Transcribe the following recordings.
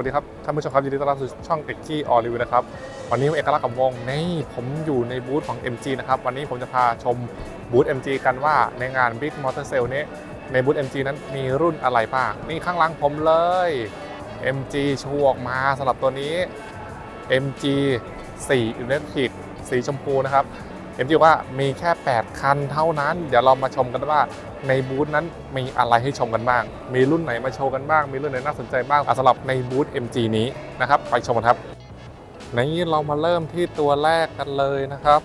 วัสดีครับท่านผู้ชมครับยินดีต้อนรับสู่ช่องเอกกี้ออริวนะครับวันนี้เอกลักษณ์กับวงนี่ผมอยู่ในบูธของ MG นะครับวันนี้ผมจะพาชมบูธ MG กันว่าในงาน Big Motor Sale นี้ในบูธ MG นั้นมีรุ่นอะไรบ้างนี่ข้างหลังผมเลย MG ชูออกมาสำหรับตัวนี้ MG 4 Electric สีชมพูนะครับ MG บอกว่ามีแค่ 8 คันเท่านั้น เดี๋ยวเรามาชมกันว่าในบูธนั้นมีอะไรให้ชมกันบ้าง มีรุ่นไหนมาโชว์กันบ้าง มีรุ่นไหนน่าสนใจบ้างสำหรับในบูธ MG นี้นะครับ ไปชมกันครับในนี้เรามาเริ่มที่ตัวแรกกันเลยนะครับ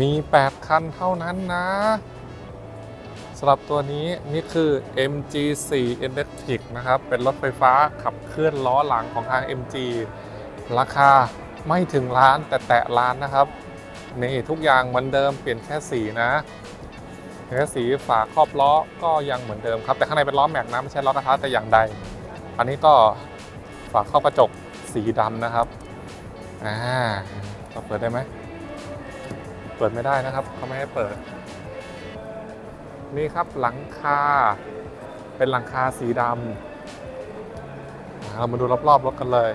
มี 8 คันเท่านั้นนะสำหรับตัวนี้นี่คือ MG4 Electric นะครับ เป็นรถไฟฟ้าขับเคลื่อนล้อหลังของทาง MG ราคาไม่ถึงล้านแต่แตะล้านนะครับ นี่ทุกอย่างเหมือนเดิมเปลี่ยนแค่สีนะแค่สีฝาครอบล้อก็ยังเหมือนเดิมครับ แต่ข้างในเป็นล้อแม็กนะไม่ใช่ล้อกระทะแต่อย่างใด อันนี้ก็ฝาครอบกระจกสีดำนะครับอ่าเราเปิดได้ไหมเปิดไม่ได้นะครับเขาไม่ให้เปิด นี่ครับหลังคาเป็นหลังคาสีดำอ่าเรามาดูรอบๆรถกันเลย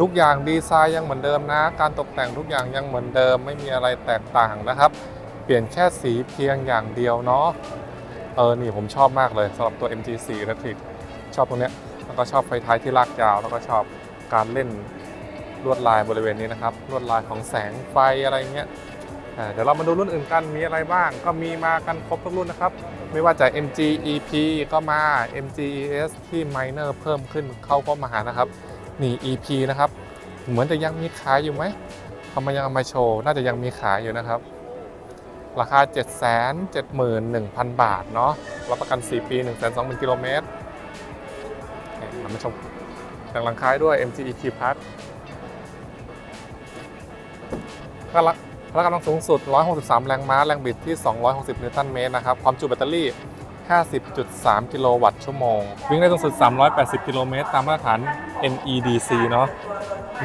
ทุกอย่างดีไซน์ยังเหมือนเดิมนะ การตกแต่งทุกอย่างยังเหมือนเดิม ไม่มีอะไรแตกต่างนะครับ เปลี่ยนแค่สีเพียงอย่างเดียวเนาะเออนี่ผมชอบมากเลยสำหรับตัว MG4 Electric ชอบตรงเนี้ยแล้วก็ชอบไฟท้ายที่ลากยาว แล้วก็ชอบการเล่นลวดลายบริเวณนี้นะครับลวดลายของแสงไฟอะไรเงี้ยเดี๋ยวเรามาดูรุ่นอื่นกันมีอะไรบ้าง ก็มีมากันครบทุกรุ่นนะครับ ไม่ว่าจะ MG EP ก็มา MG ES ที่ minor เพิ่มขึ้นเข้าก็มานะครับ นี่ EP นะครับ เหมือนจะยังมีขายอยู่ไหมทำไมยังเอามาโชว์ น่าจะยังมีขายอยู่นะครับ ราคา 771,000 บาทเนาะ รับประกัน 4 ปี 120,000กิโลเมตรนี่เรามาชมอย่างหลังค้ายด้วย MG EP Plus พลังพลังกำลังสูงสุด 163 แรงม้า แรงบิดที่ 260 นิวตันเมตรนะครับ ความจุแบตเตอรี่ 50.3 กิโลวัตต์ชั่วโมง วิ่งได้สูงสุด 380 กิโลเมตร ตามมาตรฐาน NEDC เนาะ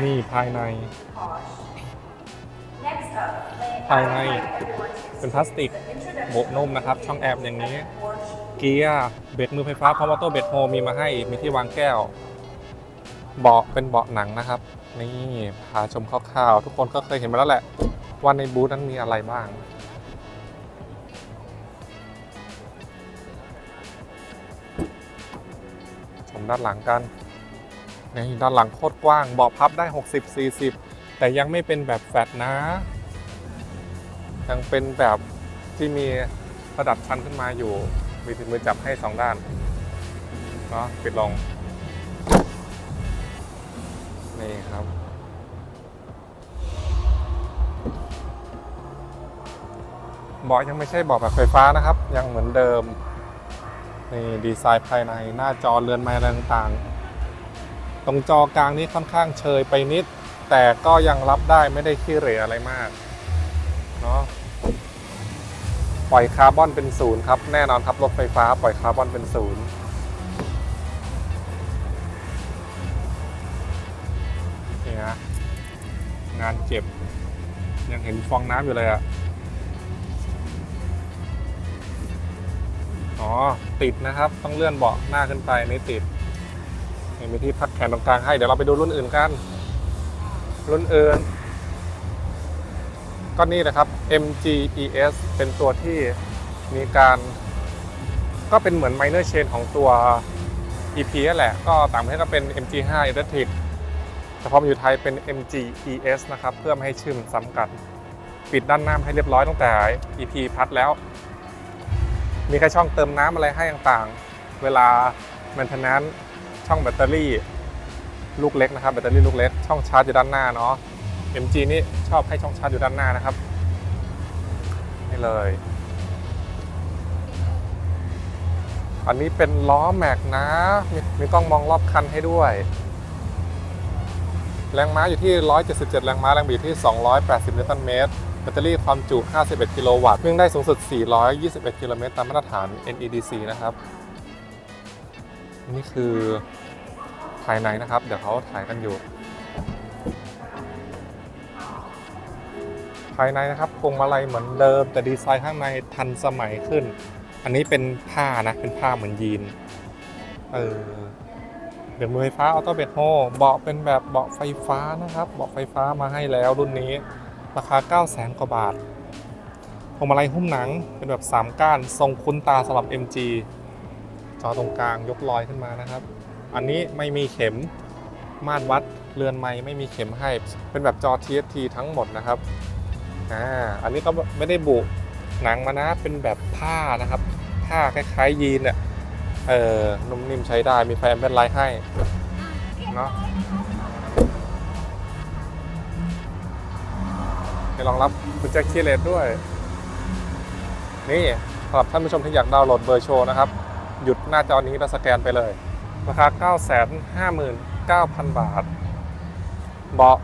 นี่ภายใน ภายในเป็นพลาสติกโบกนุ่มนะครับ ช่องแอร์อย่างนี้ เกียร์เบรกมือไฟฟ้าพร้อมออโต้เบรกโฮมีมาให้มีที่วางแก้ว เบาะเป็นเบาะหนังนะครับ นี่พาชมคร่าวๆทุกคนก็เคยเห็นมาแล้วแหละว่าในบูธนั้นมีอะไรบ้าง ด้านหลังกันนี่ด้านหลังโคตรกว้างเบาะพับได้ 60 40 แต่ยังไม่เป็นแบบแฟตนะ ยังเป็นแบบที่มีระดับชันขึ้นมาอยู่ มีถึงมือจับให้สองด้านเนาะปิดลง นี่ครับ เบาะยังไม่ใช่เบาะแบบไฟฟ้านะครับ ยังเหมือนเดิม นี่ดีไซน์ภายในหน้าจอเรือนไม้อะไรต่างๆ ตรงจอกลางนี้ค่อนข้างเชยไปนิด แต่ก็ยังรับได้ไม่ได้ขี้เหร่อะไรมากเนาะปล่อยคาร์บอนเป็นศูนย์ครับ แน่นอนครับรถไฟฟ้าปล่อยคาร์บอนเป็นศูนย์นี่นะงานเก็บ ยังเห็นฟองน้ำอยู่เลยอะ อ๋อ ติดนะครับ ต้องเลื่อนเบาะหน้าขึ้นไปไม่ติดยังมีที่พักแขนตรงกลางให้ เดี๋ยวเราไปดูรุ่นอื่นกัน รุ่นอื่น ก็นี่นะครับ MGES เป็นตัวที่มีการ ก็เป็นเหมือน minor chain ของตัว EP นั่นแหละ ก็ต่างประเทศก็เป็น MG5 Electric แต่พอมาอยู่ไทยเป็น MGES นะครับ เพื่อไม่ให้ชื่อมันซ้ำกัน ปิดด้านหน้าให้เรียบร้อยตั้งแต่ EP พัดแล้ว มีแค่ช่องเติมน้ำอะไรให้ต่างๆ เวลา maintenance ช่องแบตเตอรี่ลูกเล็กนะครับแบตเตอรี่ลูกเล็กช่องชาร์จอยู่ด้านหน้าเนาะ MG นี่ชอบให้ช่องชาร์จอยู่ด้านหน้านะครับนี่เลย อันนี้เป็นล้อแม็กนะมีมีกล้องมองรอบคันให้ด้วย แรงม้าอยู่ที่ 177 แรงม้าแรงบิดที่ 280 นิวตันเมตร แบตเตอรี่ความจุ 51 กิโลวัตต์วิ่งได้สูงสุด 421 กิโลเมตรตามมาตรฐาน NEDC นะครับ นี่คือภายในนะครับ เดี๋ยวเขาถ่ายกันอยู่ ภายในนะครับพวงมาลัยเหมือนเดิม แต่ดีไซน์ข้างในทันสมัยขึ้น อันนี้เป็นผ้านะ เป็นผ้าเหมือนยีน เออเดี๋ยวมือไฟฟ้าออโต้เบรกโฮเบาะเป็นแบบเบาะไฟฟ้านะครับ เบาะไฟฟ้ามาให้แล้วรุ่นนี้ ราคา 9 0 0 0 0 0 กว่าบาทพวงมาลัยหุ้มหนังเป็นแบบ 3 ก้าน ทรงคุ้นตาสำหรับ MG จอตรงกลางยกลอยขึ้นมานะครับ อันนี้ไม่มีเข็มมาตรวัดเรือนไม้ไม่มีเข็มให้ เป็นแบบจอ TFT ทั้งหมดนะครับอ่าอันนี้ก็ไม่ได้บุหนังมานะเป็นแบบผ้านะครับ ผ้าคล้ายๆยีนเนี่ยเออนุ่มนิ่มใช้ได้มีไฟแอมเบนไลท์ให้เนาะ จะรองรับกุญแจคีย์เลสด้วย นี่สำหรับท่านผู้ชมที่อยากดาวน์โหลดเบอร์โชว์นะครับ หยุดหน้าจอนี้แล้วสแกนไปเลย ราคา 959,000 บาท เบาะ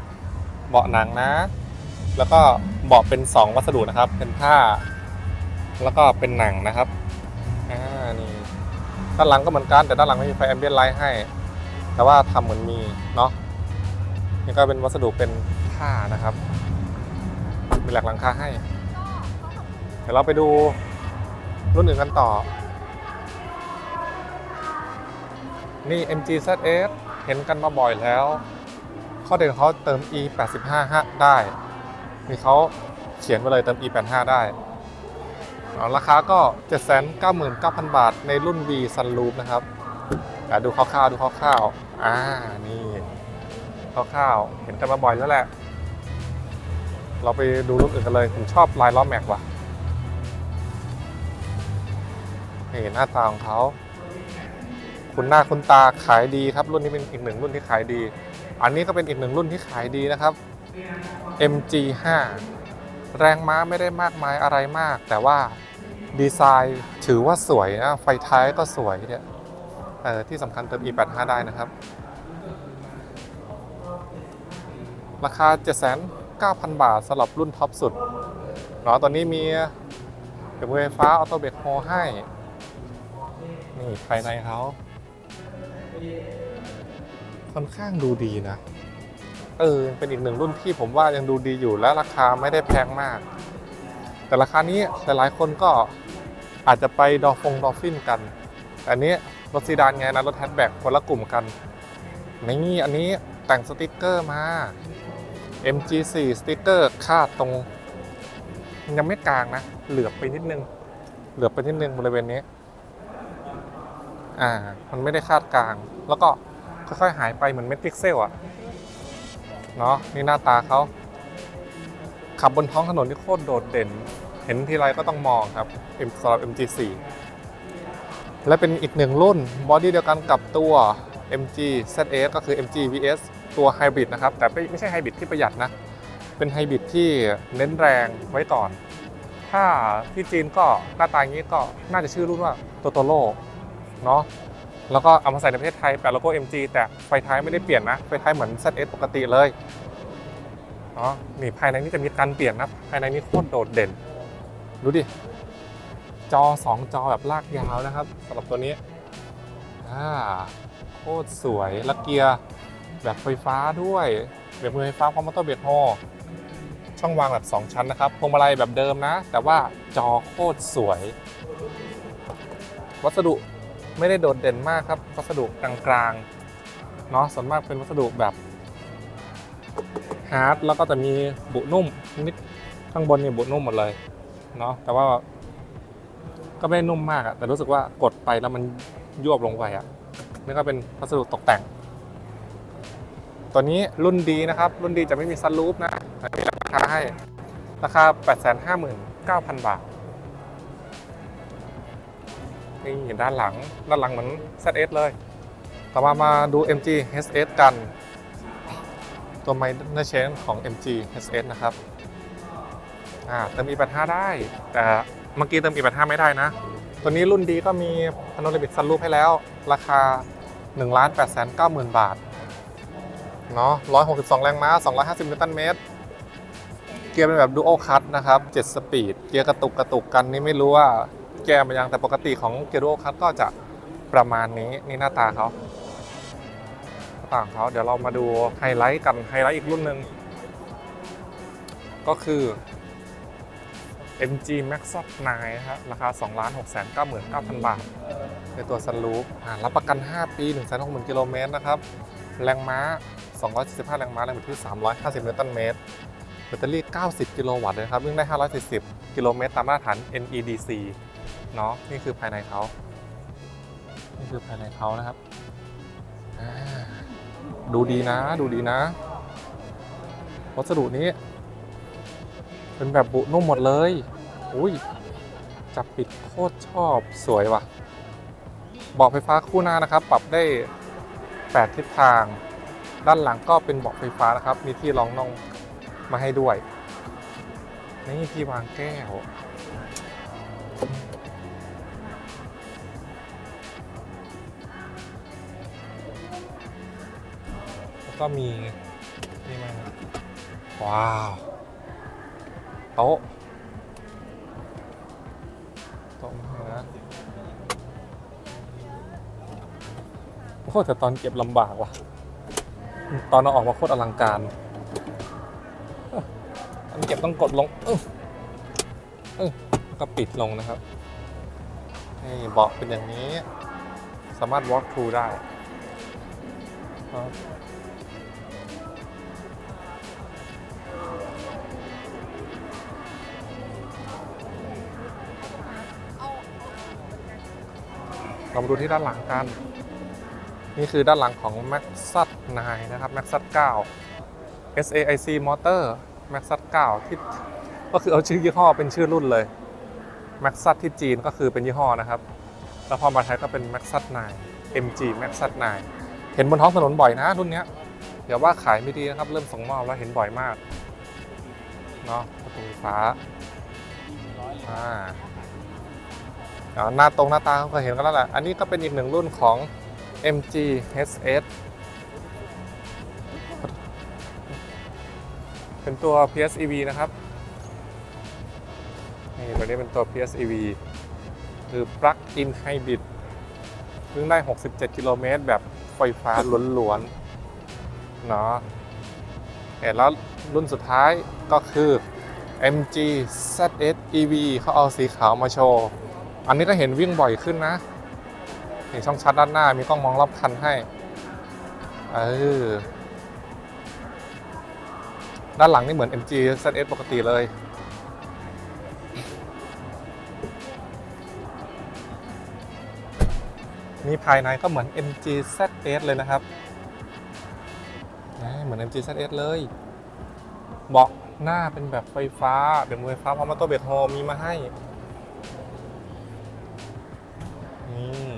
เบาะหนังนะ แล้วก็เบาะเป็น 2 วัสดุนะครับ เป็นผ้า แล้วก็เป็นหนังนะครับอ่านี่ด้านหลังก็เหมือนกัน แต่ด้านหลังไม่มีไฟแอมเบียนไลท์ให้ แต่ว่าทำเหมือนมีเนาะนี่ก็เป็นวัสดุเป็นผ้านะครับ มีแหลกหลังคาให้ เดี๋ยวเราไปดูรุ่นอื่นกันต่อ นี่ MG ZS เห็นกันมาบ่อยแล้ว ข้อเด่นเขาเติม e 8 5ได้มีเขาเขียนไว้เลยเติม e 8 5ได้ราคาก็ 799,000 บาท ในรุ่น V Sunroof นะครับดูคร่าวๆดูคร่าวๆอ่า นี่คร่าวๆเห็นกันมาบ่อยแล้วแหละ เราไปดูรุ่นอื่นกันเลย ผมชอบลายล้อแม็กว่ะนี่หน้าตาของเขาคุณหน้าคุณตาขายดีครับ รุ่นนี้เป็นอีกหนึ่งรุ่นที่ขายดี อันนี้ก็เป็นอีกหนึ่งรุ่นที่ขายดีนะครับ MG5 แรงม้าไม่ได้มากมายอะไรมาก แต่ว่าดีไซน์ถือว่าสวยนะ ไฟท้ายก็สวยเนี่ยเออที่สำคัญเติม E85 ได้นะครับ ราคา 9,000 บาทสำหรับรุ่นท็อปสุดเนาะตอนนี้มีเดี๋ยวไฟฟ้าออโต้เบรกโฮให้ นี่ภายในเขาค่อนข้างดูดีนะ เออ เป็นอีกหนึ่งรุ่นที่ผมว่ายังดูดีอยู่และราคาไม่ได้แพงมาก แต่ราคานี้หลายๆคนก็อาจจะไปดอฟงดอฟฟินกันแต่อันนี้รถซีดานไงนะ รถแฮชแบ็กคนละกลุ่มกันนี่อันนี้แต่งสติกเกอร์มา MG4 สติ๊กเกอร์คาดตรงยังไม่กลางนะ เหลือบไปนิดนึง เหลือบไปนิดนึงบริเวณนี้ อ่า มันไม่ได้คาดกลาง แล้วก็ค่อยๆหายไปเหมือนเม็ดพิกเซลอะเนาะนี่หน้าตาเขา ขับบนท้องถนนที่โคตรโดดเด่น เห็นทีไรก็ต้องมองครับสำหรับ MG4 และเป็นอีกหนึ่งรุ่นบอดี้เดียวกันกับตัว MG ZS ก็คือ MG VS ตัวไฮบริดนะครับ แต่ไม่ใช่ไฮบริดที่ประหยัดนะ เป็นไฮบริดที่เน้นแรงไว้ก่อน ถ้าที่จีนก็หน้าตาอย่างนี้ก็น่าจะชื่อรุ่นว่าโตโตโร่เนาะแล้วก็เอามาใส่ในประเทศไทยแปะโลโก้ MG แต่ไฟท้ายไม่ได้เปลี่ยนนะ ไฟท้ายเหมือน ZS ปกติเลยเนาะนี่ภายในนี่จะมีการเปลี่ยนนะ ภายในนี่โคตรโดดเด่น ดูดิ จอ 2 จอแบบลากยาวนะครับสำหรับตัวนี้อ่าโคตรสวย และเกียร์ แบบไฟฟ้าด้วยแบบมือไฟฟ้าพร้อมมอเตอร์เบรกโฮช่องวางแบบ 2 ชั้นนะครับพวงมาลัยแบบเดิมนะ แต่ว่าจอโคตรสวย วัสดุไม่ได้โดดเด่นมากครับ วัสดุกลางๆเนาะส่วนมากเป็นวัสดุแบบฮาร์ดแล้วก็จะมีบุนุ่มนิดข้างบนเนี่ยบุนุ่มหมดเลยเนาะแต่ว่าก็ไม่ได้นุ่มมากอะแต่รู้สึกว่ากดไปแล้วมันยวบลงไปอะนี่ก็เป็นวัสดุตกแต่ง ตัวนี้รุ่นดีนะครับ รุ่นดีจะไม่มีซันรูฟนะอันนี้ราคาให้ราคา 859,000 บาทนี่ด้านหลังด้านหลังเหมือน ZS เลย ต่อมามาดู MG HS กัน ตัวไมเนอร์เชนของ MG HS นะครับอ่าเติม E85 ได้ แต่เมื่อกี้เติม E85 ไม่ได้นะ ตัวนี้รุ่นดีก็มีพาโนรามิกซันรูฟให้แล้ว ราคา 1 8 9 0 0 0 0 บาท เนาะ162 แรงม้า 250 นิวตันเมตร เกียร์เป็นแบบดูโอคัตนะครับ 7 สปีด เกียร์กระตุกกระตุกกันนี่ไม่รู้ว่าแก้มายังแต่ปกติของเกียร์ดูโอคัตก็จะประมาณนี้นี่หน้าตาเขาหน้าตาของเขาเดี๋ยวเรามาดูไฮไลท์กันไฮไลท์อีกรุ่นหนึ่งก็คือ MG Max 9นะฮะราคา 2 6 9 9 0 0 0 บาท ในตัวซันรูฟรับประกัน 5 ปี 1 6 0 0 0 0กิโลเมตรนะครับ แรงม้า 245 แรงม้า แรงบิดที่ 350 นิวตันเมตร แบตเตอรี่ 90 กิโลวัตต์เลยนะครับ วิ่งได้ 540 กิโลเมตรตามมาตรฐาน NEDC เนาะนี่คือภายในเขานี่คือภายในเขานะครับ ดูดีนะ ดูดีนะ วัสดุนี้ เป็นแบบบุนุ่มหมดเลย อุ้ย จับปิดโคตรชอบสวยว่ะ เบาะไฟฟ้าคู่หน้านะครับ ปรับได้ 8 ทิศทาง ด้านหลังก็เป็นเบาะไฟฟ้านะครับ มีที่รองน่องมาให้ด้วย นี่ที่วางแก้ว แล้วก็มีนี่มาว้าวโต๊ะโต๊ะมานะโอ้แต่ตอนเก็บลำบากว่ะ ตอนเอาออกมาโคตรอลังการตอนเก็บต้องกดลงเออเออแล้วก็ปิดลงนะครับนี่เบาะเป็นอย่างนี้ สามารถ walk through ได้เรามาดูที่ด้านหลังกัน นี่คือด้านหลังของ m a x ซั9นะครับ m a x ซั9 SAIC Motor m a x ซั9ที่ก็คือเอาชื่อยี่ห้อเป็นชื่อรุ่นเลย m a x ซัที่จีนก็คือเป็นยี่ห้อนะครับ แล้วพอมาไทยก็เป็น m a x ซั9 MG m a x ซั9เห็นบนท้องถนนบ่อยนะรุ่นเนี้ยเดี๋ยวว่าขายไม่ดีนะครับ เริ่มส่งมอบแล้วเห็นบ่อยมากเนาะประตูฟ้าอ่าอ่าหน้าตรงหน้าตาเขาเคยเห็นกันแล้วแหละ อันนี้ก็เป็นอีกหนึ่งรุ่นของ MG HS เป็นตัว PSEV นะครับ นี่ตัวนี้เป็นตัว PSEV คือ Plug-in Hybrid วิ่งได้ 67 กิโลเมตร แบบไฟฟ้าล้วนๆ เนาะแล้วรุ่นสุดท้ายก็คือ MG ZS EV เขาเอาสีขาวมาโชว์ อันนี้ก็เห็นวิ่งบ่อยขึ้นนะ เห็นช่องชัดด้านหน้า มีกล้องมองรอบคันให้ เออ ด้านหลังนี่เหมือน MG ZS ปกติเลยนี่ภายในก็เหมือน MG ZS เลยนะครับ เหมือน MG ZS เลย เบาะหน้าเป็นแบบไฟฟ้าเป็นมือไฟฟ้าพร้อมมอเตอร์เบรกโฮมีมาให้ นี่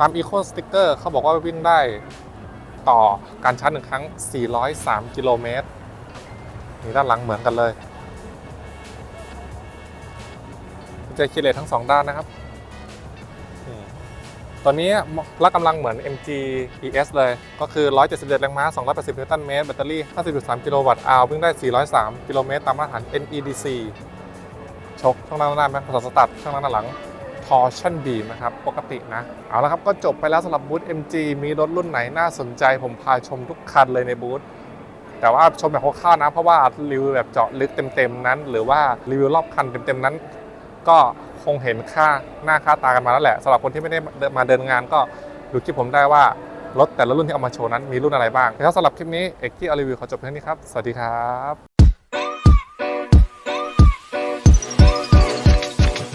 ตาม Eco Sticker เขาบอกว่าวิ่งได้ต่อการชาร์จหนึ่งครั้ง 403 กิโลเมตร นี่ด้านหลังเหมือนกันเลยเจคิเลตทั้งสองด้านนะครับ ตอนนี้รับกำลังเหมือน MG ES เลย ก็คือ 177 แรงม้า 280 นิวตันเมตร แบตเตอรี่ 50.3 กิโลวัตต์อาววิ่งได้ 403 กิโลเมตร ตามมาตรฐาน NEDC ชกช่องด้านหน้าแม็กซ์สตัดช่องด้านหลัง ทอร์ชันบีนะครับ ปกตินะ เอาละครับ ก็จบไปแล้วสำหรับบูธ MG มีรถรุ่นไหนน่าสนใจ ผมพาชมทุกคันเลยในบูธแต่ว่าชมแบบคร่าวๆนะ เพราะว่ารีวิวแบบเจาะลึกเต็มๆนั้น หรือว่ารีวิวรอบคันเต็มๆนั้น ก็คงเห็นค่าหน้าค่าตากันมาแล้วแหละสำหรับคนที่ไม่ได้มาเดินงานก็ดูคลิปผมได้ว่ารถแต่ละรุ่นที่เอามาโชว์นั้นมีรุ่นอะไรบ้างแล้วสำหรับคลิปนี้เอกกี้อารีวิวขอจบเพียงนี้ครับ สวัสดีครับ